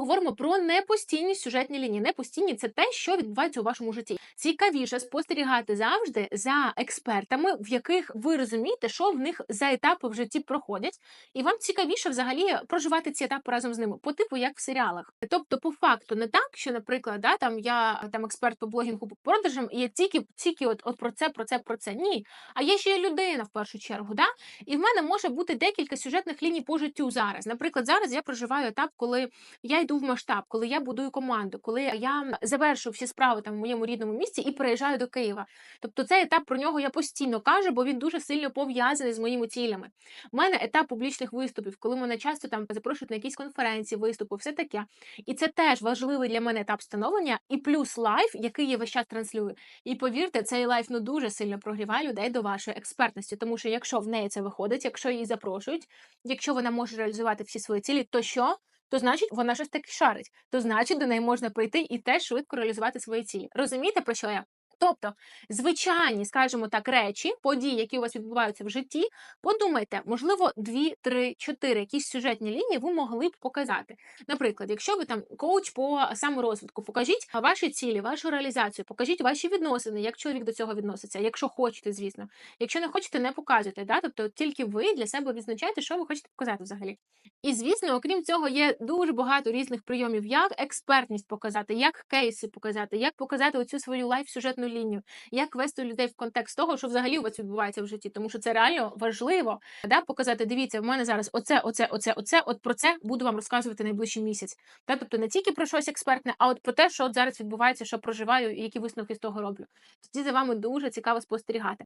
поговоримо про непостійні сюжетні лінії. Непостійні це те, що відбувається у вашому житті. Цікавіше спостерігати завжди за експертами, в яких ви розумієте, що в них за етапи в житті проходять, і вам цікавіше взагалі проживати ці етапи разом з ними, по типу як в серіалах. Тобто, по факту, не так, що, наприклад, да, там я там експерт по блогінгу по продажам, і я тільки тільки от, от про це, про це, про це. Ні. А є ще людина в першу чергу. Да? І в мене може бути декілька сюжетних ліній по життю зараз. Наприклад, зараз я проживаю етап, коли я йду в масштаб, коли я будую команду, коли я завершу всі справи там в моєму рідному місті і переїжджаю до Києва. Тобто цей етап про нього я постійно кажу, бо він дуже сильно пов'язаний з моїми цілями. У мене етап публічних виступів, коли мене часто там запрошують на якісь конференції, виступи, все таке. І це теж важливий для мене етап становлення, і плюс лайф, який я весь час транслюю. І повірте, цей лайф ну дуже сильно прогріває людей до вашої експертності, тому що якщо в неї це виходить, якщо її запрошують, якщо вона може реалізувати всі свої цілі, то що? То значить, вона щось таки шарить. То значить, до неї можна прийти і теж швидко реалізувати свої цілі. Розумієте, про що я? Тобто, звичайні, скажімо так, речі, події, які у вас відбуваються в житті, подумайте, можливо, дві, три, чотири якісь сюжетні лінії ви могли б показати. Наприклад, якщо ви там коуч по саморозвитку, покажіть ваші цілі, вашу реалізацію, покажіть ваші відносини, як чоловік до цього відноситься, якщо хочете, звісно. Якщо не хочете, не показуйте. Да? Тобто тільки ви для себе відзначаєте, що ви хочете показати взагалі. І звісно, окрім цього, є дуже багато різних прийомів, як експертність показати, як кейси показати, як показати оцю свою лайф-сюжетну лінію, як вести людей в контекст того, що взагалі у вас відбувається в житті, тому що це реально важливо. Да? Показати, дивіться, в мене зараз оце, оце, оце, оце. От про це буду вам розказувати найближчий місяць. Да? Тобто не тільки про щось експертне, а от про те, що от зараз відбувається, що проживаю, і які висновки з того роблю. Тоді за вами дуже цікаво спостерігати.